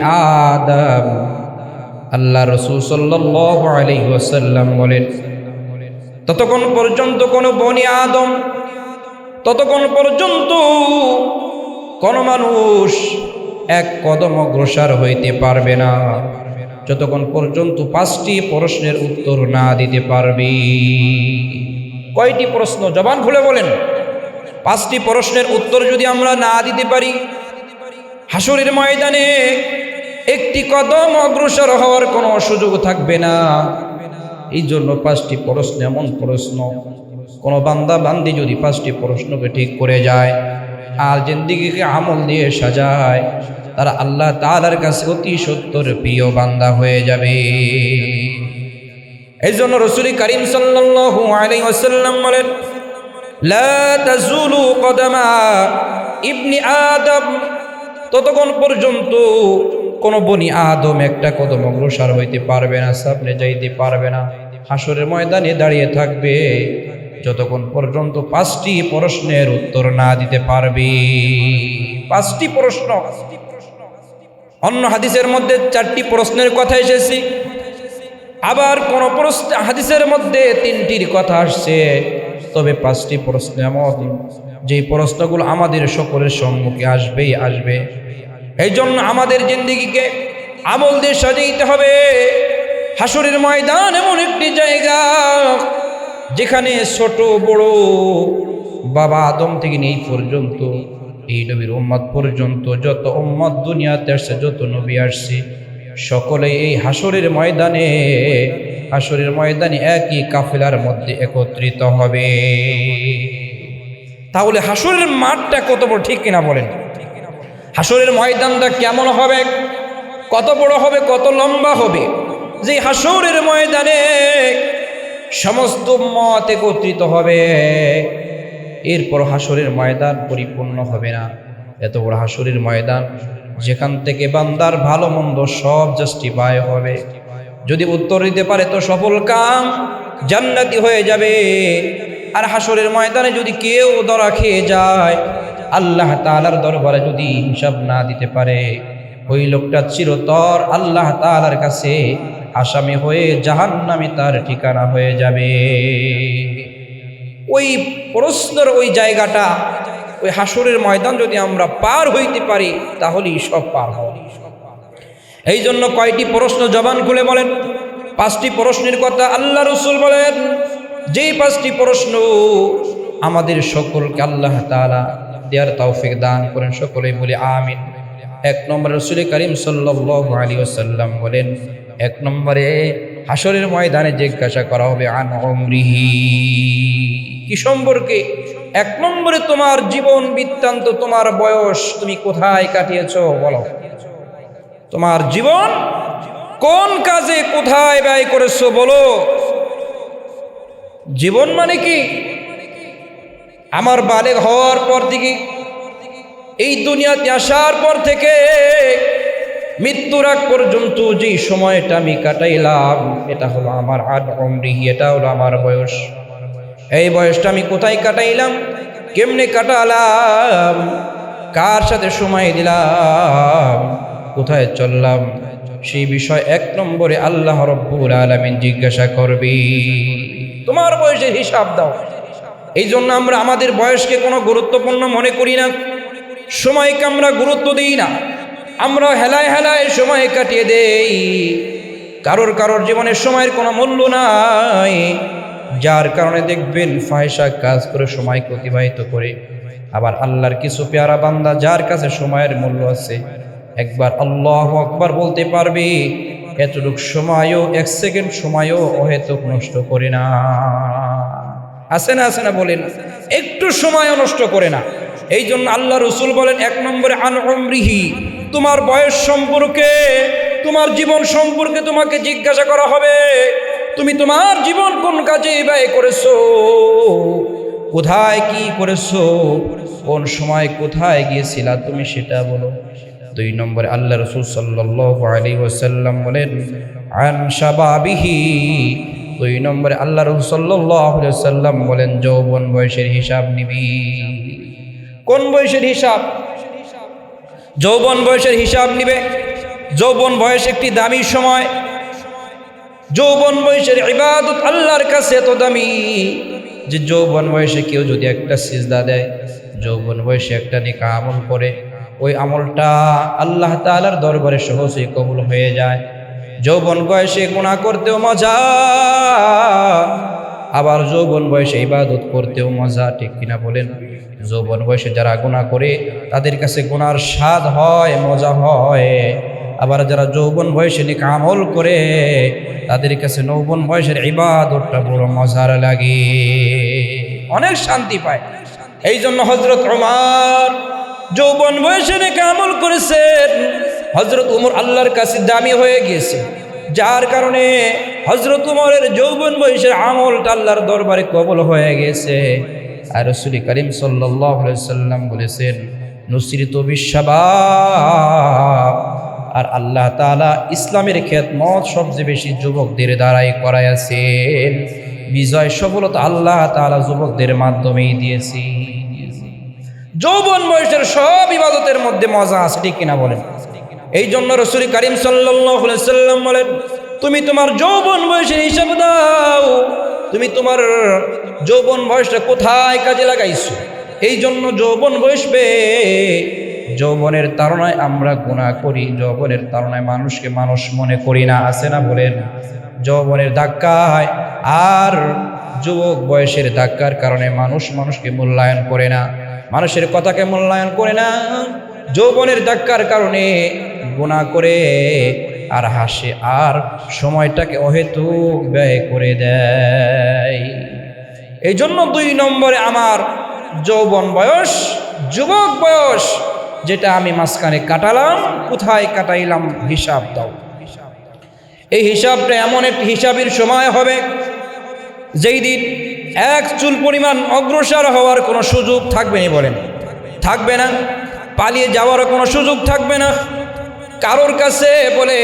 আদম। আল্লাহ রসুল সাল্লাসাল্লাম বলেন, ততক্ষণ পর্যন্ত কোনো বনি আদম, ততক্ষণ পর্যন্ত কোনো মানুষ এক কদম অগ্রসর হইতে পারবে না। যতক্ষণ পর্যন্ত পাঁচটি প্রশ্নের উত্তর না দিতে পারবি। কয়টি প্রশ্ন? জবান খুলে বলেন। পাঁচটি প্রশ্নের উত্তর যদি আমরা না দিতে পারি হাসুরের ময়দানে একটি কদম অগ্রসর হওয়ার কোনো সুযোগ থাকবে না। এই জন্য পাঁচটি প্রশ্ন এমন প্রশ্ন, কোনো বান্দা বান্দি যদি পাঁচটি প্রশ্নকে ঠিক করে যায়, আর জিন্দিগিকে আমল দিয়ে সাজায়, তারা আল্লাহ তালার কাছে অতি সত্তর প্রিয় বান্দা হয়ে যাবে। এই জন্য রসুল করিম সাল্লাল্লাহু আলাইহি ওয়াসাল্লাম বলেন আদম ততক্ষণ পর্যন্ত কোনো বনি আদম একটা কদম অগ্রসর হইতে পারবে না, সামনে যাইতে পারবে না। হাসরের ময়দানে দাঁড়িয়ে থাকবে, যতক্ষণ পর্যন্ত পাঁচটি প্রশ্নের উত্তর না দিতে পারবে। পাঁচটি প্রশ্ন। অন্য হাদিসের মধ্যে চারটি প্রশ্নের কথা এসেছি। আবার কোন হাদিসের মধ্যে তিনটির কথা আসছে। তবে পাঁচটি প্রশ্ন এমন যে প্রশ্নগুলো আমাদের সকলের সম্মুখে আসবেই আসবে। এই জন্য আমাদের জিন্দিগিকে আমল দিয়ে সাজাইতে হবে। হাসুরের ময়দান এমন একটি জায়গা, যেখানে ছোট, বড় বাবা আদম থেকে নেই পর্যন্ত, এই নবীর উম্মত পর্যন্ত, যত উম্মত দুনিয়াতে আসছে, যত নবী আসছে সকলে এই হাসরের ময়দানে হাসরের ময়দানে একই কাফেলার মধ্যে একত্রিত হবে। তাহলে হাসরের মাঠটা কত বড়, ঠিক কিনা বলেন? হাসরের ময়দানটা কেমন হবে? কত বড় হবে, কত লম্বা হবে? যে হাসরের ময়দানে সমস্ত মত একত্রিত হবে। এরপর হাসরের ময়দান পরিপূর্ণ হবে না। এত বড় হাসরের ময়দান যেখান থেকে বান্দার ভালো মন্দ সব জাস্টিফাই হবে। যদি উত্তর দিতে পারে তো সফল কাম, জান্নাতি হয়ে যাবে। আর হাসরের ময়দানে যদি কেউ দরা খেয়ে যায়, আল্লাহ তালার দরবারে যদি হিসাব না দিতে পারে, ওই লোকটা চিরতর আল্লাহ তালার কাছে আসামি হয়ে জাহান্নামে তার ঠিকানা হয়ে যাবে। ওই প্রশ্নের ওই জায়গাটা ওই হাসরের ময়দান যদি আমরা পার হইতে পারি, তাহলেই সব পার হওয়া এই জন্য কয়টি প্রশ্ন জবান খুলে বলেন। পাঁচটি প্রশ্নের কথা আল্লাহ রসুল বলেন। যেই পাঁচটি প্রশ্ন আমাদের সকলকে আল্লাহ তালা দেয়ার তৌফিক দান করেন সকলে বলে আমিন। এক নম্বরে রসুল করিম সাল্লাহ আলী ওসাল্লাম বলেন, এক নম্বরে হাসরের ময়দানে জিজ্ঞাসা করা হবে আন অমরিহি কি সম্পর্কে? এক নম্বরে তোমার জীবন বৃত্তান্ত, তোমার বয়স তুমি কোথায় কাটিয়েছ বলো। তোমার জীবন কোন কাজে কোথায় ব্যয় করেছ বলো। জীবন মানে কি? আমার বালেগ হওয়ার পর থেকে, এই দুনিয়াতে আসার পর থেকে, মৃত্যুর আগ পর্যন্ত যে সময়টা আমি কাটাইলাম, এটা হলো আমার আট অমরিহি এটা হলো আমার বয়স। এই বয়সটা আমি কোথায় কাটাইলাম? কেমনে কাটালাম? কার সাথে সময় দিলাম? কোথায় চললাম? সেই বিষয় এক নম্বরে আল্লাহ রব্বুল আলমিন জিজ্ঞাসা করবি। তোমার বয়সের হিসাব দাও। এই জন্য আমরা আমাদের বয়সকে কোনো গুরুত্বপূর্ণ মনে করি না। সময়কে আমরা গুরুত্ব দিই না। আমরা হেলায় হেলায় সময় কাটিয়ে দেই। কারোর কারোর জীবনের সময়ের কোনো মূল্য নাই। যার কারণে দেখবেন ফায়সা কাজ করে সময়কে অতিবাহিত করে। আবার আল্লাহর কিছু পেয়ারা বান্দা যার কাছে সময়ের মূল্য আছে, একবার আল্লাহ আকবার বলতে পারবে, এতটুক সময়ও, এক সেকেন্ড সময়ও অহেতুক নষ্ট করে না। আছে না আছে না বলেন? একটু সময়ও নষ্ট করে না। এই জন্য আল্লাহ রসুল বলেন, এক নম্বরে, আন তোমার বয়স সম্পর্কে, তোমার জীবন সম্পর্কে তোমাকে জিজ্ঞাসা করা হবে। তুমি তোমার জীবন কোন কাজে ব্যয় করেছ? কোথায় কি করেছ? কোন সময় কোথায় গিয়েছিলা তুমি সেটা বলো। দুই নম্বরে আল্লাহ রসুল সাল্লাহ আলী ওসাল্লাম বলেন, আন শাবাবিহি। দুই নম্বরে আল্লাহ রসুল সাল্লাহ সাল্লাম বলেন, যৌবন বয়সের হিসাব নিবি। কোন বয়সের হিসাব? যৌবন বয়সের হিসাব নিবে। যৌবন বয়স একটি দামি সময়। যৌবন বয়সের ইবাদত আল্লাহর কাছে এত দামি যে যৌবন বয়সে কেউ যদি একটা সিজদা দেয়, যৌবন বয়সে একটা নিকা আমল করে, ওই আমলটা আল্লাহ তাআলার দরবারে সহজেই কবুল হয়ে যায়। যৌবন বয়সে গুণা করতেও মজা, আবার যৌবন বয়সে ইবাদত করতেও মজা, ঠিক কিনা বলেন? যৌবন বয়সে যারা গুণা করে, তাদের কাছে গুনার স্বাদ হয়, মজা হয়। আবার যারা যৌবন বয়সে নিকা আমল করে, তাদের কাছে নৌবন বয়সের ইবাদতটা বড় মজার লাগে। অনেক শান্তি পায়। এই জন্য হজরত ওমর যৌবন বয়সে নিকা আমল করেছেন। হজরত উমর আল্লাহর কাছে দামি হয়ে গিয়েছে। যার কারণে হজরত উমরের যৌবন বয়সের আমলটা আল্লাহর দরবারে কবল হয়ে গেছে। আর রসুল করিম সাল্লাম বলেছেন, নুসরিত বিশ্বাবাব আর আল্লাহ তাআলা ইসলামের খেদমত সবচেয়ে বেশি যুবকদের দ্বারাই করাইয়াছেন। বিজয়, সফলতা আল্লাহ তাআলা যুবকদের মাধ্যমেই দিয়েছি যৌবন বয়সের সব ইবাদতের মধ্যে মজা আছে, ঠিক কিনা বলেন? এই জন্য রসুল করিম সাল্লাম বলেন, তুমি তোমার যৌবন বয়সের হিসাব দাও। তুমি তোমার যৌবন বয়সটা কোথায় কাজে লাগাইছো? এই জন্য যৌবন বসবে যৌবনের তারণায় আমরা গুণা করি, যৌবনের তারণায় মানুষকে মানুষ মনে করি না, আছে না বলেন? যৌবনের ধাক্কায় আর যুবক বয়সের ধাক্কার কারণে মানুষ মানুষকে মূল্যায়ন করে না, মানুষের কথাকে মূল্যায়ন করে না, যৌবনের ধাক্কার কারণে গুণা করে, আর হাসে, আর সময়টাকে অহেতুক ব্যয় করে দেয়। এই জন্য দুই নম্বরে আমার যৌবন বয়স, যুবক বয়স যেটা আমি মাঝখানে কাটালাম, কোথায় কাটাইলাম হিসাব দাও। এই হিসাবটা এমন একটি হিসাবের সময় হবে, যেই দিন এক চুল পরিমাণ অগ্রসর হওয়ার কোনো সুযোগ থাকবে না বলেন। থাকবে না। পালিয়ে যাওয়ারও কোনো সুযোগ থাকবে না। কারোর কাছে বলে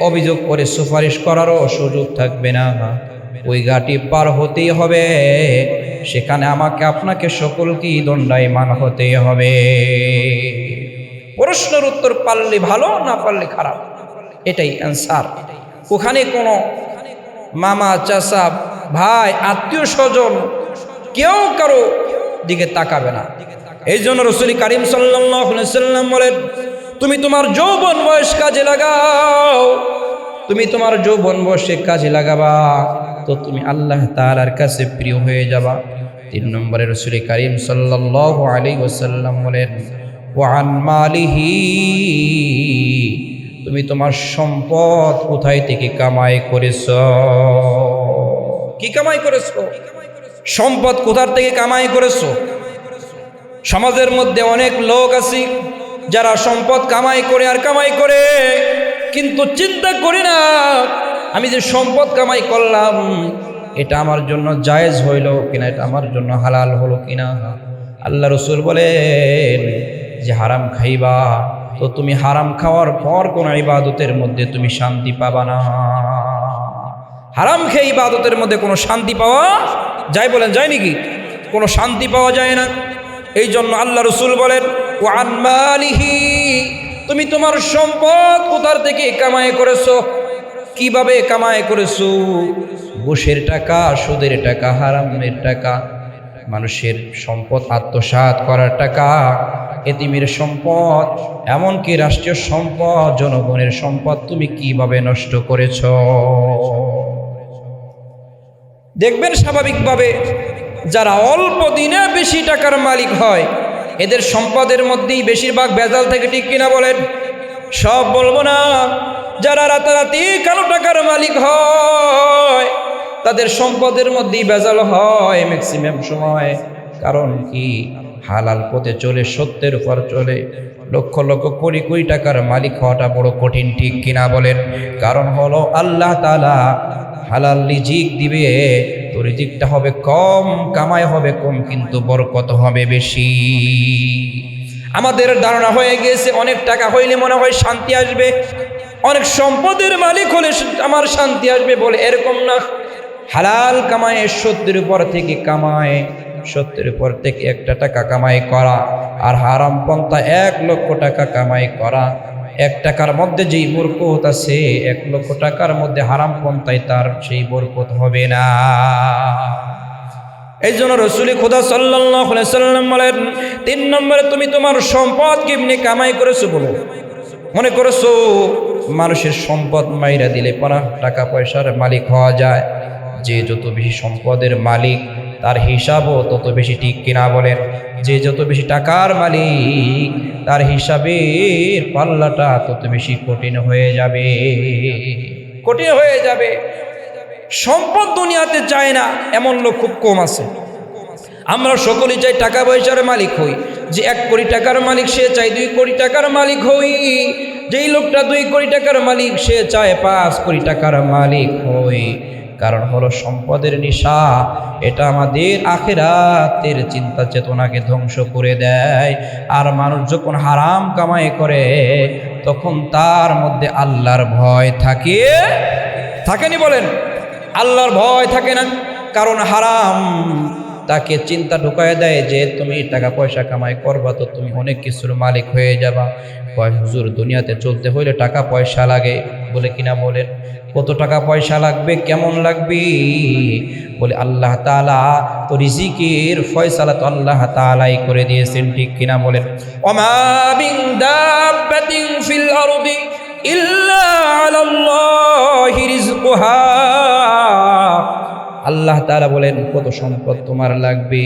অভিযোগ করে সুপারিশ করারও সুযোগ থাকবে না। ওই ঘাটি পার হতেই হবে। সেখানে আমাকে আপনাকে সকলকেই দণ্ডায়মান হতে হবে। প্রশ্নের উত্তর পারলে ভালো, না পারলে খারাপ। এটাই অ্যান্সার ওখানে কোনো মামা, চাচা, ভাই, আত্মীয় স্বজন কেউ কারও দিকে তাকাবে না। এই জন্য রসুল কারিম সাল্লাম বলেন, তুমি তোমার যৌবন বয়স কাজে লাগাও। তুমি তোমার যৌবন বয়সে কাজে লাগাবা। তো তুমি আল্লাহ তালার কাছে প্রিয় হয়ে যাবা। তিন নম্বরে রসুল করিম সাল্লাহ আলী ওসাল্লাম বলেন, ওয়ান মালিহি, তুমি তোমার সম্পদ কোথায় থেকে কামাই করেছ? কি কামাই করেছ? সম্পদ কোথার থেকে কামাই করেছ? সমাজের মধ্যে অনেক লোক আছে, যারা সম্পদ কামাই করে আর কামাই করে, কিন্তু চিন্তা করি না আমি যে সম্পদ কামাই করলাম, এটা আমার জন্য জায়েজ হইল কিনা, এটা আমার জন্য হালাল হলো কিনা? আল্লাহ রসুল বলেন, যে হারাম খাইবা, তো তুমি হারাম খাওয়ার পর কোন ইবাদতের মধ্যে তুমি শান্তি পাবা না। হারাম খেয়ে ইবাদতের মধ্যে কোনো শান্তি পাওয়া যায় বলেন, যায় নাকি? কোনো শান্তি পাওয়া যায় না। এই জন্য আল্লাহ রসুল বলেন ও আনমালিহি তুমি তোমার সম্পদ কোথার থেকে কামাই করেছ? কীভাবে কামাই করেছ? ঘুষের টাকা, সুদের টাকা, হারামের টাকা, মানুষের সম্পদ, আত্মসাৎ করার টাকা, এতিমের সম্পদ, এমনকি রাষ্ট্রীয় সম্পদ, জনগণের সম্পদ তুমি কীভাবে নষ্ট করেছ? দেখবেন স্বাভাবিকভাবে যারা অল্প দিনে বেশি টাকার মালিক হয়, এদের সম্পদের মধ্যেই বেশিরভাগ বেজাল থেকে, ঠিক কিনা বলেন? সব বলব না। যারা রাতারাতি কালো টাকার মালিক হয়, তাদের সম্পদের মধ্যেই বেজাল হয় ম্যাক্সিমাম সময়। কারণ কি? হালাল পথে চলে, সত্যের উপর চলে। লক্ষ লক্ষ কোটি কোটি টাকার মালিক হওয়াটা বড় কঠিন, ঠিক কিনা বলেন? কারণ হলো আল্লাহ তালা হালাল রিজিক দিবে, তো রিজিকটা হবে কম, কামাই হবে কম, কিন্তু বরকত হবে বেশি। আমাদের ধারণা হয়ে গেছে অনেক টাকা হইলে মনে হয় শান্তি আসবে। অনেক সম্পদের মালিক হলে আমার শান্তি আসবে বলে এরকম না। হালাল কামায় সত্যের উপর থেকে কামায় সত্যের উপর থেকে একটা টাকা কামাই করা আর হারাম পন্থা এক লক্ষ টাকা কামাই করা। এক টাকার মধ্যে যেই বরকত আছে, এক লক্ষ টাকার মধ্যে হারাম পন্থায় তার সেই বরকত হবে না। এই জন্য রসুলি খোদা সাল্লাহ সাল্লাম বলেন, তিন নম্বরে তুমি তোমার সম্পদ কেমনি কামাই করেছ বলো। মনে করেছ, মানুষের সম্পদ মাইরা দিলে পরা টাকা পয়সার মালিক হওয়া যায়। যে যত বেশি সম্পদের মালিক, তার হিসাবও তত বেশি ঠিক কিনা বলেন। যে যত বেশি টাকার মালিক, তার হিসাবে পাল্লাটা তত বেশি কঠিন হয়ে যাবে। কঠিন হয়ে যাবে। সম্পদ দুনিয়াতে চায় না, এমন লোক খুব কম আছে। আমরা সকলেই চাই টাকা পয়সার মালিক হই। যে এক কোটি টাকার মালিক সে চাই দুই কোটি টাকার মালিক হই। যেই লোকটা দুই কোটি টাকার মালিক, সে চায় পাঁচ কোটি টাকার মালিক হই। কারণ হলো সম্পদের নিশা, এটা আমাদের আখেরাতের চিন্তা চেতনাকে ধ্বংস করে দেয়। আর মানুষ যখন হারাম কামাই করে, তখন তার মধ্যে আল্লাহর ভয় থাকে। থাকেনি বলেন? আল্লাহর ভয় থাকে না। কারণ হারাম তাকে চিন্তা ঢুকায় দেয় যে তুমি টাকা পয়সা কামাই করবা তো তুমি অনেক কিছুর মালিক হয়ে যাবা। হুজুর, দুনিয়াতে চলতে হইলে টাকা পয়সা লাগে। বলে কিনা বলেন? কত টাকা পয়সা লাগবে? কেমন লাগবে? বলে, আল্লাহ তালা তো রিজিকের ফয়সালা তো আল্লাহ তালাই করে দিয়েছেন। ঠিক কিনা বলেন? ওমা বিন দাব্বাতিন ফিল ইল্লা আলাল্লাহি রিজকুহা আল্লাহ তালা বলেন, কত সম্পদ তোমার লাগবে?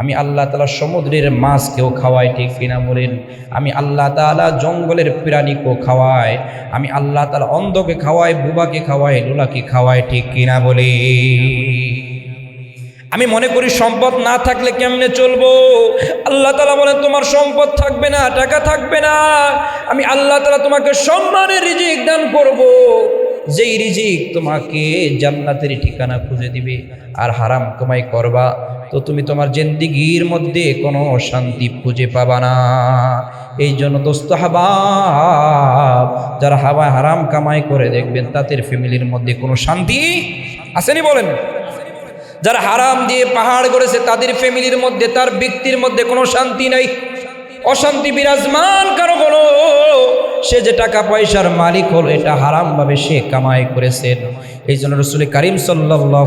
আমি আল্লাহ তালা সমুদ্রের মাছকেও খাওয়াই, ঠিক কিনা বলেন? আমি আল্লাহ তালা জঙ্গলের প্রাণীকেও খাওয়াই, আমি আল্লাহ তালা অন্ধকে খাওয়াই, বুবাকে খাওয়াই, লোলাকে খাওয়াই, ঠিক কিনা বলে আমি মনে করি সম্পদ না থাকলে কেমনে চলবো? আল্লাহ তালা বলেন, তোমার সম্পদ থাকবে না, টাকা থাকবে না। আমি আল্লাহ তালা তোমাকে সম্মানের রিজিক দান করব। যেই রিজিক তোমাকে জান্নাতের ঠিকানা খুঁজে দিবে আর হারাম কমাই করবা, তো তুমি তোমার জেন্দিগির মধ্যে কোনো শান্তি খুঁজে পাবা না। এই জন্য দোস্ত হাবাব, যারা হাওয়া হারাম কামাই করে দেখবেন তাদের ফ্যামিলির মধ্যে কোনো শান্তি আসেনি বলেন? যারা হারাম দিয়ে পাহাড় করেছে তাদের ফ্যামিলির মধ্যে, তার ব্যক্তির মধ্যে কোনো শান্তি নাই। অশান্তি বিরাজমান কারও হলো সে যে টাকা পয়সার মালিক হলো, এটা হারামভাবে সে কামাই করেছেন এই জন্য রসুল করিম সাল্লাহ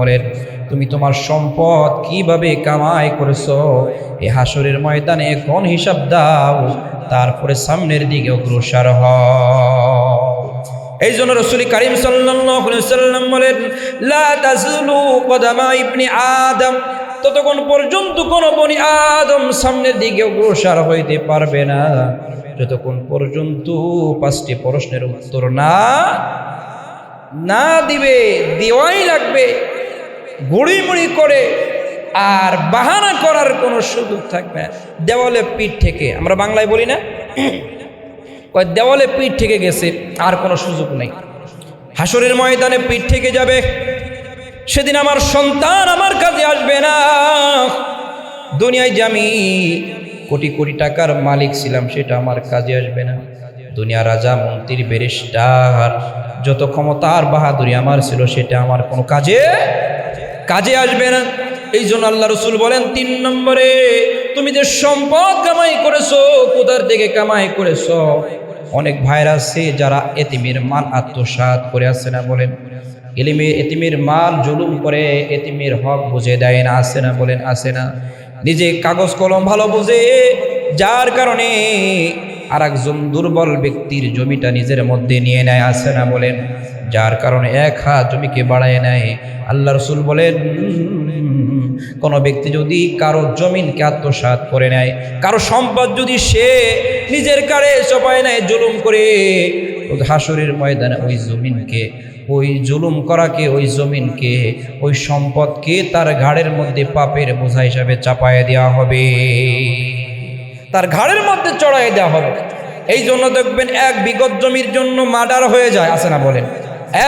বলেন, তুমি তোমার সম্পদ কীভাবে কামাই করেছ? এ হাসরের ময়দানে কোন হিসাব দাও, তারপরে সামনের দিকে অগ্রসর হও। এই জন্য রসুল করিম সাল্লাম বলেন আদম, ততক্ষণ পর্যন্ত কোন বনি আদম সামনের দিকে অগ্রসর হইতে পারবে না। যতক্ষণ পর্যন্ত পাঁচটি প্রশ্নের উত্তর না না দিবে, দেওয়াই লাগবে। গুড়িমুড়ি করে আর বাহানা করার কোনো সুযোগ থাকবে না। দেওয়ালে পিঠ থেকে, আমরা বাংলায় বলি না? কয়, দেওয়ালে পিঠ থেকে গেছে, আর কোনো সুযোগ নেই। হাসরের ময়দানে পিঠ থেকে যাবে। সেদিন আমার সন্তান আমার কাছে আসবে না। দুনিয়ায় যে আমি কোটি কোটি টাকার মালিক ছিলাম, সেটা আমার কাজে আসবে না। দুনিয়া রাজা মন্ত্রীর ব্যারিস্টার, যত ক্ষমতার বাহাদুরি আমার ছিল, সেটা আমার কোনো কাজে কাজে আসবে না। এই জন্য আল্লাহ রসুল বলেন, তিন নম্বরে, তুমি যে সম্পদ কামাই করেছ কোথার থেকে কামাই করেছ, অনেক ভাইরা আছে যারা এতিমের মাল আত্মসাত করে আছে না বলেন। এলিমে এতিমের মাল জুলুম করে, এতিমের হক বুঝে দেয় না, আসে না বলেন, আসে না। নিজে কাগজ কলম ভালো বুঝে, যার কারণে আর একজন দুর্বল ব্যক্তির জমিটা নিজের মধ্যে নিয়ে নেয়, আসে না বলেন। যার কারণে এক হাত জমিকে বাড়ায় নেয়। আল্লাহ রসুল বলেন, কোনো ব্যক্তি যদি কারও জমিনকে আত্মসাত করে নেয়, কারও সম্পদ যদি সে নিজের কারে চপায় নেয়, জুলুম করে হাসুরের ময়দানে ওই জমিনকে ওই জুলুম করাকে ওই জমিনকে ওই সম্পদকে তার ঘাড়ের মধ্যে পাপের বোঝা হিসাবে চাপায় দেওয়া হবে। তার ঘাড়ের মধ্যে চড়াই দেওয়া হবে। এই জন্য দেখবেন এক বিগত জমির জন্য মার্ডার হয়ে যায় আসে না বলেন?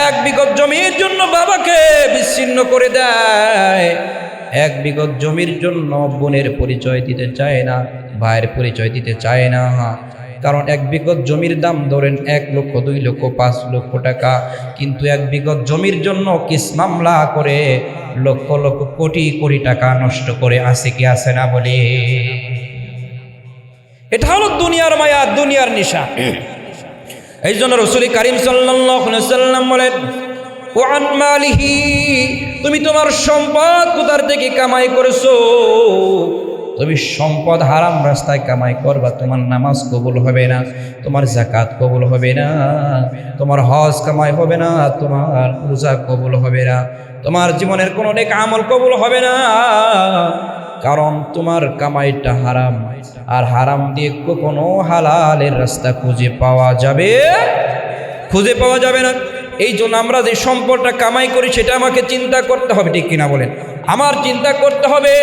এক বিগত জমির জন্য বাবাকে বিচ্ছিন্ন করে দেয়। এক বিগত জমির জন্য বোনের পরিচয় দিতে চায় না, ভাইয়ের পরিচয় দিতে চায় না। কারণ এক বিঘত জমির দাম ধরেন এক লক্ষ, দুই লক্ষ, পাঁচ লক্ষ টাকা। কিন্তু এক বিঘত জমির জন্য কিস মামলা করে লক্ষ লক্ষ, কোটি কোটি টাকা নষ্ট করে আসে কি আসে না বলে? এটা হলো দুনিয়ার মায়া, দুনিয়ার নিশা। এই জন্য রসুল করিম সাল্লাম বলেন ওয়ান মালিহি, তুমি তোমার সম্পদ কোথার থেকে কামাই করেছ? তুমি সম্পদ হারাম, রাস্তায় কামাই করবা, তোমার নামাজ কবুল হবে না, তোমার জাকাত কবুল হবে না, তোমার হজ কামাই হবে না, তোমার পূজা কবুল হবে না, তোমার জীবনের কোনো নেক আমল কবুল হবে না, কারণ তোমার কামাইটা হারাম, আর হারাম দিয়ে কোনো হালালের রাস্তা খুঁজে পাওয়া যাবে, খুঁজে পাওয়া যাবে না। এই জন্য আমরা যে সম্পদটা কামাই করি, সেটা আমাকে চিন্তা করতে হবে, ঠিক কিনা বলেন? আমার চিন্তা করতে হবে।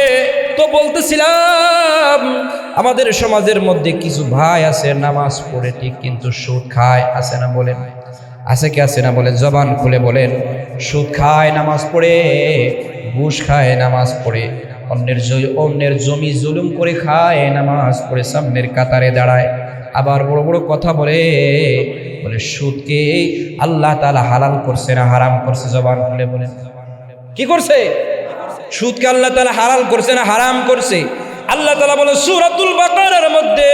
তো বলতেছিলাম, আমাদের সমাজের মধ্যে কিছু ভাই আছে, নামাজ পড়ে ঠিক কিন্তু সুদ খায়, আছে না বলেন? আছে কি আছে না বলেন? জবান খুলে বলেন। সুদ খায়, নামাজ পড়ে, ঘুষ খায়, নামাজ পড়ে। অন্যের অন্যের জমি জুলুম করে খায়, নামাজ পড়ে, সামনের কাতারে দাঁড়ায়। আবার বড় বড় কথা বলে বলে সুদকে আল্লাহ তালা হালাল করছে না হারাম করছে? জবান খুলে বলে কি করছে? সুদকে আল্লাহ তালা হালাল করছে না হারাম করছে? আল্লাহ তালা বলে, সুরাতুল বাকারের মধ্যে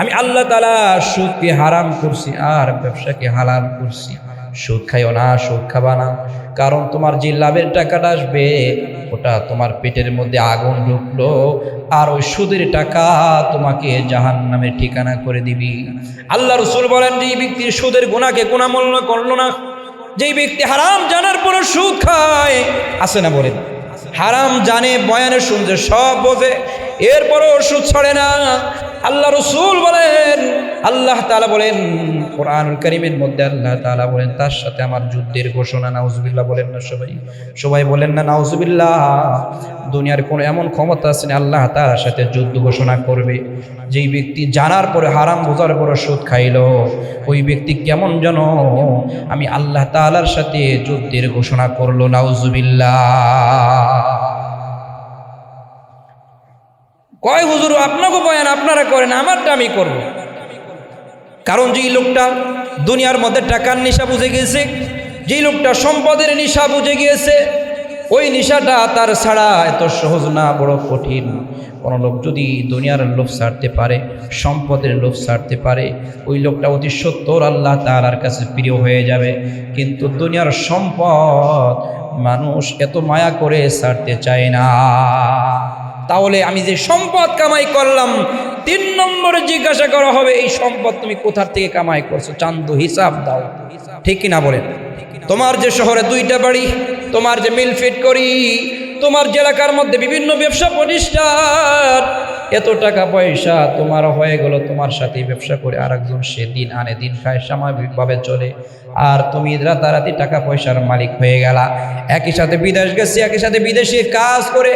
আমি আল্লাহ তালা সুদকে হারাম করছি আর ব্যবসাকে হালাল করছি। সুদ খাইও না, সুদ খাবা না। কারণ তোমার যে লাভের টাকাটা আসবে, ওটা তোমার পেটের মধ্যে আগুন ঢুকলো, আর ওই সুদের টাকা তোমাকে জাহান নামে ঠিকানা করে দিবি। আল্লাহ রসুল বলেন, যে ব্যক্তির সুদের গুণাকে গুণামূল্য করল না যেই ব্যক্তি হারাম জানার পরে সুদ খায় আসে না বলে? হারাম জানে, বয়ানে শুনছে, সব বোঝে, এরপরও সুদ ছড়ে না। আল্লাহ রসুল বলেন আল্লাহ তালা বলেন, কোরআনুল করিমের মধ্যে আল্লাহ তালা বলেন, তার সাথে আমার যুদ্ধের ঘোষণা, নাউজুবিল্লাহ বলেন না সবাই। সবাই বলেন না, নাউজুবিল্লাহ, দুনিয়ার কোনো এমন ক্ষমতা আছে না, আল্লাহ তার সাথে যুদ্ধ ঘোষণা করবে। যেই ব্যক্তি জানার পরে হারাম বোঝার পরে সুদ খাইল, ওই ব্যক্তি কেমন যেন আমি আল্লাহ তালার সাথে যুদ্ধের ঘোষণা করল, নাউজুবিল্লাহ। কয়, হুজুর, আপনাকে বয়ান আপনারা করেন, আমারটা আমি করব। কারণ যেই লোকটা দুনিয়ার মধ্যে টাকার নেশা বুঝে গিয়েছে, যেই লোকটা সম্পদের নেশা বুঝে গিয়েছে, ওই নেশাটা তার ছাড়া এত সহজ না, বড় কঠিন। কোনো লোক যদি দুনিয়ার লোভ ছাড়তে পারে, সম্পদের লোভ ছাড়তে পারে, ওই লোকটা অতি সত্তর আল্লাহ তালার কাছে প্রিয় হয়ে যাবে। কিন্তু দুনিয়ার সম্পদ মানুষ এত মায়া করে ছাড়তে চায় না। তাহলে আমি যে সম্পদ কামাই করলাম তিন নম্বরে জিজ্ঞাসা করা হবে, এই সম্পদ তুমি কোথার থেকে কামাই করছ? চান্দু হিসাব দাও। ঠিক কিনা বলেন? তোমার যে শহরে দুইটা বাড়ি, তোমার যে মিল ফিট করি, তোমার যে এলাকার মধ্যে বিভিন্ন ব্যবসা প্রতিষ্ঠান এত টাকা পয়সা তোমার হয়ে গেল, তোমার সাথে ব্যবসা করে আর একজন সে দিন আনে, দিন খায় স্বাভাবিকভাবে চলে। আর তুমি রাতারাতি টাকা পয়সার মালিক হয়ে গেলা। একই সাথে বিদেশ গেছি, একই সাথে বিদেশে কাজ করে,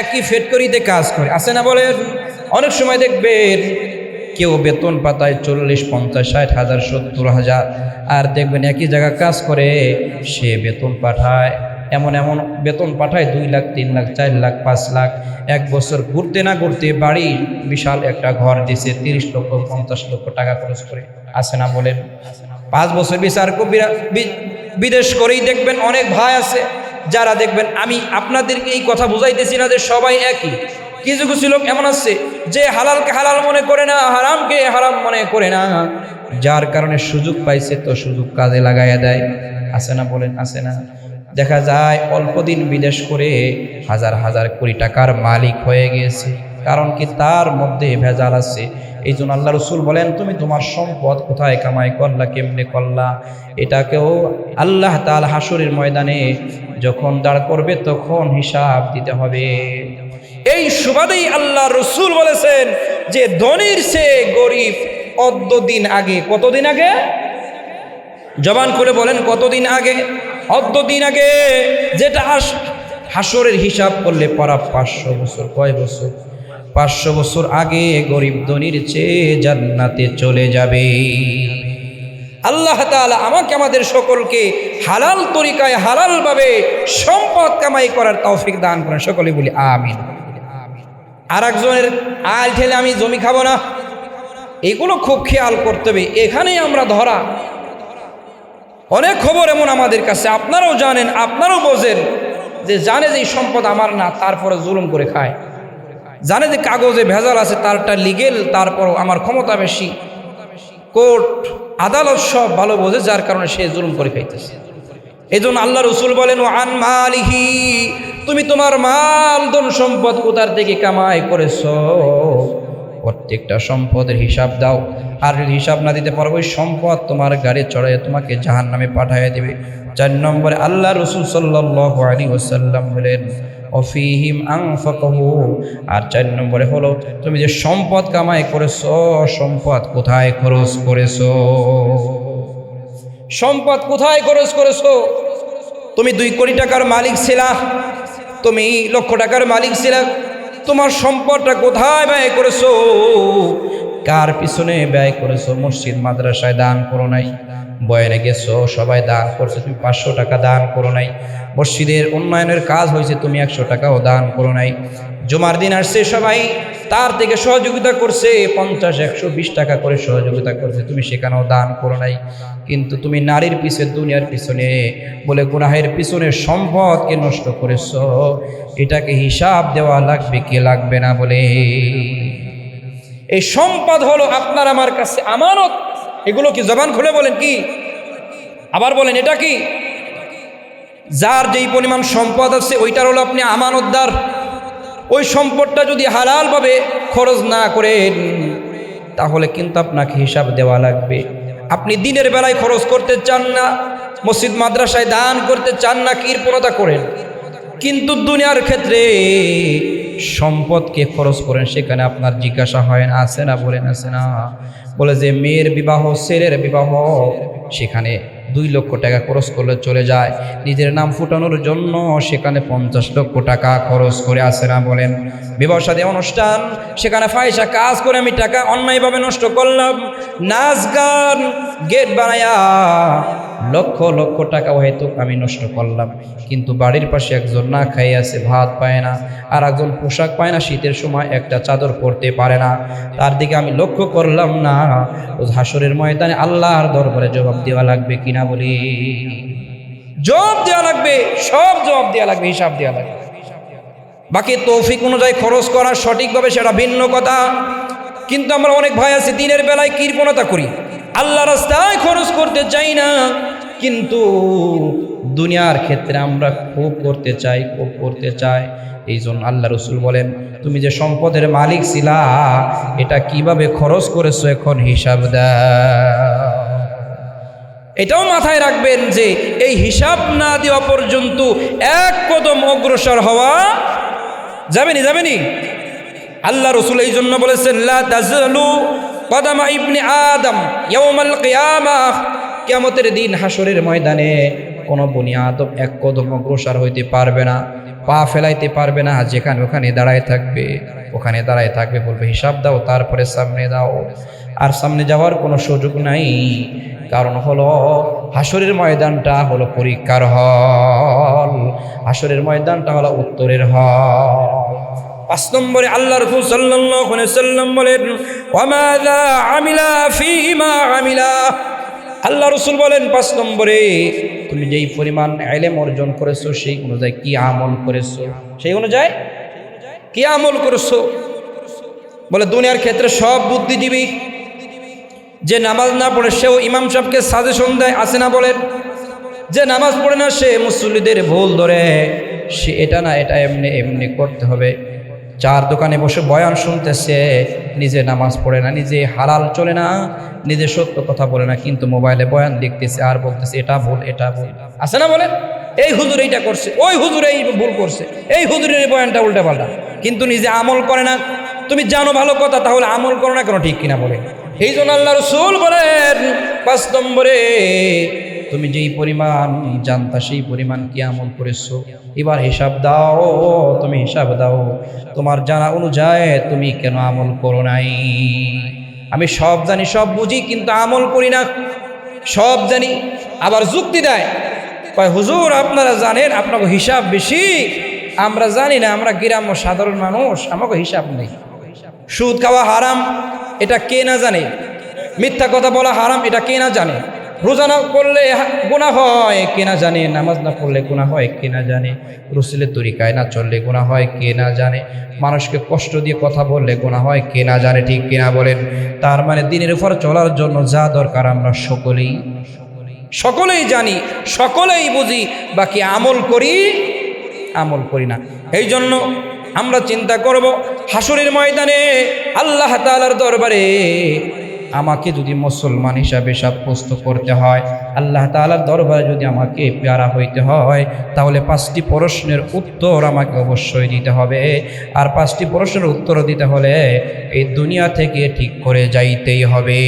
একই ফ্যাক্টরিতে কাজ করে। আছে না বলেন? অনেক সময় দেখবেন কেউ বেতন পাতায় চল্লিশ, পঞ্চাশ, ষাট হাজার, সত্তর হাজার, আর দেখবেন একই জায়গা কাজ করে, সে বেতন পাঠায়। এমন এমন বেতন পাঠায় দুই লাখ, তিন লাখ, চার লাখ, পাঁচ লাখ। এক বছর ঘুরতে না ঘুরতে বাড়ি বিশাল একটা ঘর দিছে, তিরিশ লক্ষ, পঞ্চাশ লক্ষ টাকা খরচ করে। আসে না বলেন? পাঁচ বছর বিচার বিদেশ করেই দেখবেন অনেক ভাই আছে, যারা দেখবেন, আমি আপনাদেরকে এই কথা বুঝাইতেছি না যে সবাই একই। কিছু কিছু লোক এমন আছে, যে হালালকে হালাল মনে করে না, হারামকে হারাম মনে করে না। যার কারণে সুযোগ পাইছে তো সুযোগ কাজে লাগাইয়া দেয়। আছে না বলেন? আছে না? দেখা যায় অল্প দিন বিদেশ করে হাজার হাজার কোটি টাকার মালিক হয়ে গিয়েছে। কারণ কি তার মধ্যে ভেজাল আছে। এই জন্য আল্লাহ রসুল বলেন, তুমি তোমার সম্পদ কোথায় কামাই করলা, কেমনে করলা? এটাকেও আল্লাহ তাল হাসুরের ময়দানে যখন দাঁড় করবে তখন হিসাব দিতে হবে। এই সুবাদেই আল্লাহ রসুল বলেছেন যে, ধনির সে গরিব অদ্য দিন আগে, কতদিন আগে? জবান করে বলেন, কতদিন আগে? অদ্য দিন আগে যেটা হাস, হাসরের হিসাব করলে পারা পাঁচশো বছর, কয় বছর? পাঁচশো বছর আগে গরিব ধনির চেয়ে জান্নাতে চলে যাবে। আল্লাহ তাআলা আমাকে, আমাদের সকলকে হালাল তরিকায়, হালালভাবে সম্পদ কামাই করার তৌফিক দান করেন। সকলে বলি আমিন। আর একজনের আল ঠেলে আমি জমি খাব না। এগুলো খুব খেয়াল করতে হবে। এখানেই আমরা ধরা। অনেক খবর এমন আমাদের কাছে, আপনারাও জানেন, আপনারাও বোঝেন যে জানে যে এই সম্পদ আমার না, তারপরে জুলুম করে খায়। জানে যে কাগজে ভেজাল আছে, তারটা লিগেল তারপরও আমার ক্ষমতা বেশি। কোর্ট, আদালত সব ভালো বোঝে, যার কারণে সে জুলুম করে খাইতেছে। এই জন্য আল্লাহ রসুল বলেন আন মালিহি, তুমি তোমার মাল, ধন সম্পদ কোথার থেকে কামাই করেছ? প্রত্যেকটা সম্পদের হিসাব দাও। আর যদি হিসাব না দিতে পারো, ওই সম্পদ তোমার গাড়ি চড়াই তোমাকে জাহান নামে পাঠাইয়া দেবে। চার নম্বরে, আল্লাহ রসুল সাল্লাহ আলী ওসাল্লাম বলেন, অফিহিম আংফাকহু আর চার নম্বরে হলো, তুমি যে সম্পদ কামাই করেছ, সম্পদ কোথায় খরচ করেছ? সম্পদ কোথায় খরচ করেছ? তুমি দুই কোটি টাকার মালিক ছিলা, তুমি লক্ষ টাকার মালিক ছিলা তোমার সম্পদটা কোথায় ব্যয় করেছ? কার পিছনে ব্যয় করেছ? মসজিদ, মাদ্রাসায় দান করো নাই। বয়ারে গেছো, সবাই দান করছে, তুমি পাঁচশো টাকা দান করো নাই। মসজিদের উন্নয়নের কাজ হয়েছে, তুমি একশো টাকাও দান করো নাই। জুমার দিন আসছে, সবাই তার থেকে সহযোগিতা করছে, পঞ্চাশ, একশো, বিশ টাকা করে সহযোগিতা করছে। তুমি সেখানেও দান করো নাই, কিন্তু তুমি নারীর পিছনে দুনিয়ার পিছনে বলে গুনাহের পিছনে সম্পদকে নষ্ট করেছ। এটাকে হিসাব দেওয়া লাগবে কি লাগবে না বলে? এই সম্পদ হলো আপনার, আমার কাছে আমানত। এগুলো কি জবান খুলে বলেন কি? আবার বলেন, এটা কি? যার যেই পরিমাণ সম্পদ আছে, ওইটার হলো আপনি আমানতদার। ওই সম্পদটা যদি হালালভাবে খরচ না করেন, তাহলে কিন্তু আপনাকে হিসাব দেওয়া লাগবে। আপনি দিনের বেলায় খরচ করতে চান না, মসজিদ মাদ্রাসায় দান করতে চান না কৃপণতা করেন? কিন্তু দুনিয়ার ক্ষেত্রে সম্পদকে খরচ করেন, সেখানে আপনার জিজ্ঞাসা হয় না আছে না? বলেন, আছে না। বলে যে, মেয়ের বিবাহ, ছেলের বিবাহ, সেখানে দুই লক্ষ টাকা খরচ করলে চলে যায়। নিজের নাম ফুটানোর জন্য সেখানে পঞ্চাশ লক্ষ টাকা খরচ করে আসে না বলেন। সাথে অনুষ্ঠান, সেখানে ফাইসা কাজ করে, আমি টাকা অন্যায়ভাবে নষ্ট করলাম। নাচ গান, গেট বানায়া লক্ষ লক্ষ টাকা হয়তো আমি নষ্ট করলাম। কিন্তু বাড়ির পাশে একজন না খাই আছে, ভাত পায় না। আর একজন পোশাক পায় না, শীতের সময় একটা চাদর পরতে পারে না। তার দিকে আমি লক্ষ্য করলাম না। হাসরের ময়দানে আল্লাহর দরবারে জবাব দেওয়া লাগবে কিনা বলি। জবাব দেওয়া লাগবে, সব জবাব দেওয়া লাগবে, হিসাব দেওয়া লাগবে। বাকি তৌফিক অনুযায়ী খরচ করা সঠিকভাবে সেটা ভিন্ন কথা। কিন্তু আমরা অনেক ভাই আছি, দিনের বেলায় কৃপণতা করি। আল্লাহ রাস্তায় খরচ করতে চাই না। কিন্তু দুনিয়ার ক্ষেত্রে আমরা খুব করতে চাই, খুব করতে চাই। এই জন্য আল্লাহ রসুল বলেন, তুমি যে সম্পদের মালিক ছিলা, এটা কীভাবে খরচ করেছ এখন হিসাব দাও। এটাও মাথায় রাখবেন যে এই হিসাব না দেওয়া পর্যন্ত এক কদম অগ্রসর হওয়া যাবেনি যাবেনি। আল্লাহ রসুল এই জন্য বলেছেন কদামা ইবনে আদম ইয়াউমাল কিয়ামাহ কিয়ামতের দিন হাসরের ময়দানে কোনো বনি আদম এক কদম অগ্রসর হইতে পারবে না, পা ফেলাইতে পারবে না, যেখানে ওখানে দাঁড়ায় থাকবে, ওখানে দাঁড়ায় থাকবে বলবে, হিসাব দাও, তারপরে সামনে দাও আর সামনে যাওয়ার কোনো সুযোগ নাই, কারণ হলো হাসরের ময়দানটা হলো পরীক্ষার হল হাসরের ময়দানটা হলো উত্তরের হল। পাঁচ নম্বরে আল্লাহ রসুল সাল্লাম বলেন আমিলা ফিমা আমিলা। আল্লাহ রসুল বলেন, পাঁচ নম্বরে তুমি যেই পরিমাণ এলেম অর্জন করেছ, সেই অনুযায়ী কি আমল করেছ? সেই অনুযায়ী কি আমল করেছ? বলে, দুনিয়ার ক্ষেত্রে সব বুদ্ধিজীবী যে নামাজ না পড়ে, সেও ইমাম সাহেবকে সাজেশন দেয় আসে না বলেন? যে নামাজ পড়ে না, সে মুসল্লিদের ভুল ধরে, সে এটা না, এটা এমনি এমনি করতে হবে। চার দোকানে বসে বয়ান শুনতেছে, নিজে নামাজ পড়ে না, নিজে হালাল চলে না, নিজে সত্য কথা বলে না, কিন্তু মোবাইলে বয়ান দেখতেছে আর বলতেছে, এটা ভুল এটা ভুল। আছে না বলেন? এই হুজুর এইটা করছে, ওই হুজুর এই ভুল করছে, এই হুজুরের এই বয়ানটা উল্টা পাল্টা কিন্তু নিজে আমল করে না। তুমি জানো ভালো কথা, তাহলে আমল করো না কেন ঠিক কিনা বলে? এই জন্য আল্লাহ রসুল বলেন, পাঁচ নম্বরে তুমি যেই পরিমাণ জানতা, সেই পরিমাণ কি আমল করেছ। এবার হিসাব দাও, তুমি হিসাব দাও। তোমার জানা অনুযায়ী তুমি কেন আমল করো নাই? আমি সব জানি, সব বুঝি, কিন্তু আমল করি না। সব জানি, আবার যুক্তি দেয়। কয়, হুজুর, আপনারা জানেন, আপনাকে হিসাব বেশি। আমরা জানি না, আমরা গ্রাম্য সাধারণ মানুষ, আমাকে হিসাব নেই। সুদ খাওয়া হারাম, এটা কে না জানে? মিথ্যা কথা বলা হারাম, এটা কে না জানে? রোজা না করলে গুণা হয়, কে না জানে? নামাজ না পড়লে গুণা হয়, কে না জানে? রসুলের তরিকায় না চললে গুণা হয়, কে না জানে? মানুষকে কষ্ট দিয়ে কথা বললে গুণা হয়, কে না জানে ঠিক কিনা বলেন? তার মানে দিনের উপর চলার জন্য যা দরকার আমরা সকলেই সকলেই জানি, সকলেই বুঝি, বাকি আমল করি আমল করি না। এই জন্য আমরা চিন্তা করব, হাসুরের ময়দানে আল্লাহ তালার দরবারে আমাকে যদি মুসলমান হিসাবে সাব্যস্ত করতে হয়, আল্লাহ তালার দরবারে যদি আমাকে পেয়ারা হইতে হয়, তাহলে পাঁচটি প্রশ্নের উত্তর আমাকে অবশ্যই দিতে হবে। আর পাঁচটি প্রশ্নের উত্তর দিতে হলে এই দুনিয়া থেকে ঠিক করে যাইতেই হবে।